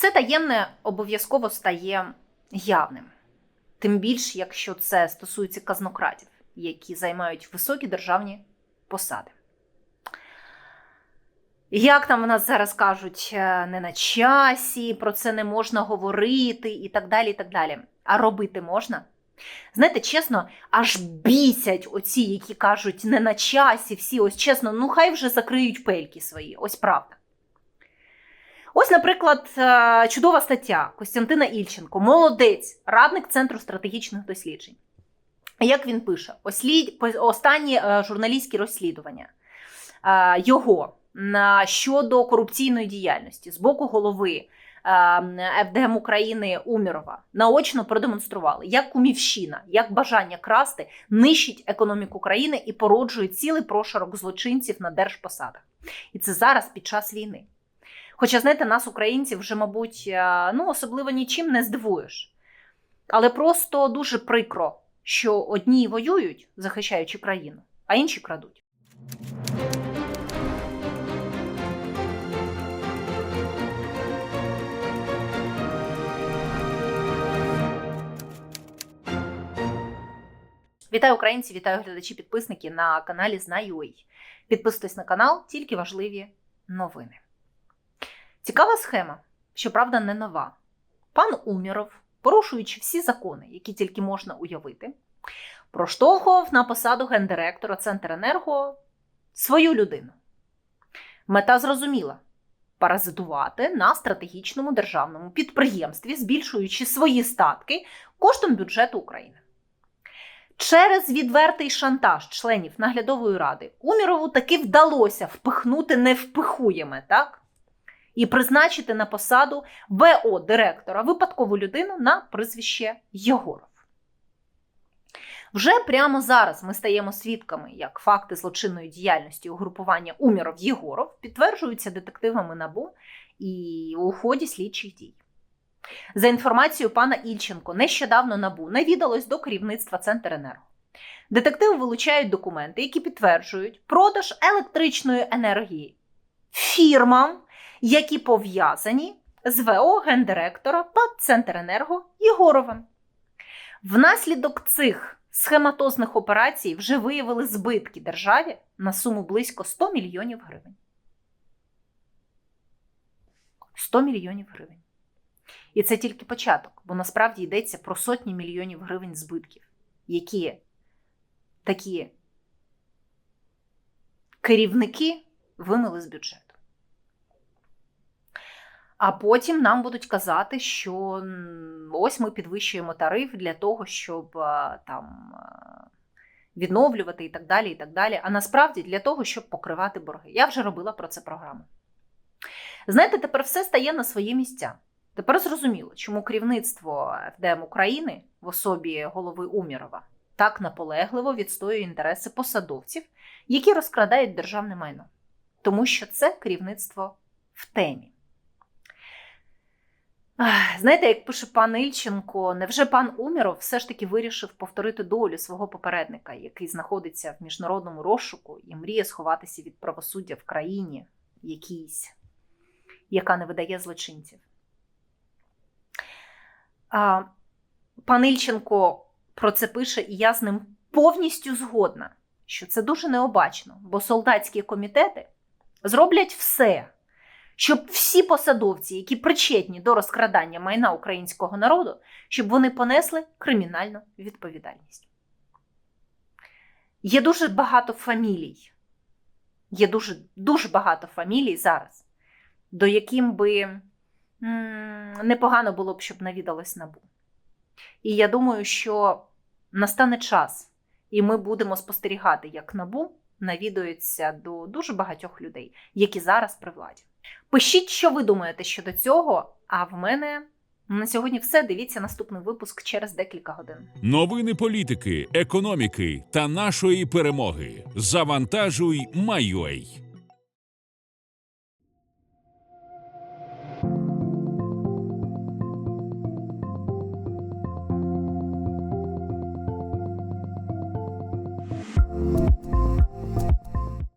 Все таємне обов'язково стає явним. Тим більше, якщо це стосується казнократів, які займають високі державні посади. Як там в нас зараз кажуть, е, не на часі, про це не можна говорити і так далі. і так далі. А робити можна? Знаєте, чесно, аж бісять оці, які кажуть, не на часі, всі, ось чесно, ну хай вже закриють пельки свої, ось правда. Ось, наприклад, е, чудова стаття Костянтина Ільченко, молодець, радник Центру стратегічних досліджень. Як він пише, Ослід... останні е, журналістські розслідування е, його щодо корупційної діяльності з боку голови ФДМ України Умірова наочно продемонстрували, як кумівщина, як бажання красти нищить економіку країни і породжує цілий прошарок злочинців на держпосадах. І це зараз під час війни. Хоча, знаєте, нас, українців, вже, мабуть, е, ну, особливо нічим не здивуєш. Але просто дуже прикро, що одні воюють, захищаючи країну, а інші крадуть. Вітаю українці, вітаю глядачі, підписники на каналі Знаю.ua. Підписуйтесь на канал, тільки важливі новини. Цікава схема, щоправда, не нова. Пан Уміров, порушуючи всі закони, які тільки можна уявити, проштовхував на посаду гендиректора Центренерго свою людину. Мета зрозуміла паразитувати на стратегічному державному підприємстві, збільшуючи свої статки коштом бюджету України. Через відвертий шантаж членів наглядової ради Умірову таки вдалося впихнути невпихуєме, так? І призначити на посаду ВО директора випадкову людину на прізвище Єгоров. Вже прямо зараз ми стаємо свідками, як факти злочинної діяльності угрупування Уміров Єгоров підтверджуються детективами НАБУ і у ході слідчих дій. За інформацією пана Ільченко, нещодавно НАБУ навідалось до керівництва Центренерго. Детективи вилучають документи, які підтверджують продаж електричної енергії фірмам, які пов'язані з ВО гендиректора ПАД Центренерго Єгоровим. Внаслідок цих схематозних операцій вже виявили збитки державі на суму близько 100 мільйонів гривень. 100 мільйонів гривень. І це тільки початок, бо насправді йдеться про сотні мільйонів гривень збитків, які такі керівники вимили з бюджету. А потім нам будуть казати, що ось ми підвищуємо тариф для того, щоб там відновлювати і так далі. і так далі. А насправді для того, щоб покривати борги. Я вже робила про це програму. Знаєте, тепер все стає на свої місця. Тепер зрозуміло, чому керівництво ФДМ України в особі голови Умірова так наполегливо відстоює інтереси посадовців, які розкрадають державне майно. Тому що це керівництво в темі. Знаєте, як пише пан Ільченко, невже пан Уміров все ж таки вирішив повторити долю свого попередника, який знаходиться в міжнародному розшуку і мріє сховатися від правосуддя в країні якійсь, яка не видає злочинців? А, Пан Ільченко про це пише, і я з ним повністю згодна, що це дуже необачно, бо солдатські комітети зроблять все, щоб всі посадовці, які причетні до розкрадання майна українського народу, щоб вони понесли кримінальну відповідальність. Є дуже багато фамілій, є дуже, дуже багато фамілій зараз, до яким би м, непогано було б, щоб навідалось набу. І я думаю, що настане час, і ми будемо спостерігати, як набу навідується до дуже багатьох людей, які зараз при владі. Пишіть, що ви думаєте щодо цього. А в мене на сьогодні все. Дивіться наступний випуск через декілька годин. Новини політики, економіки та нашої перемоги. Завантажуй Майой.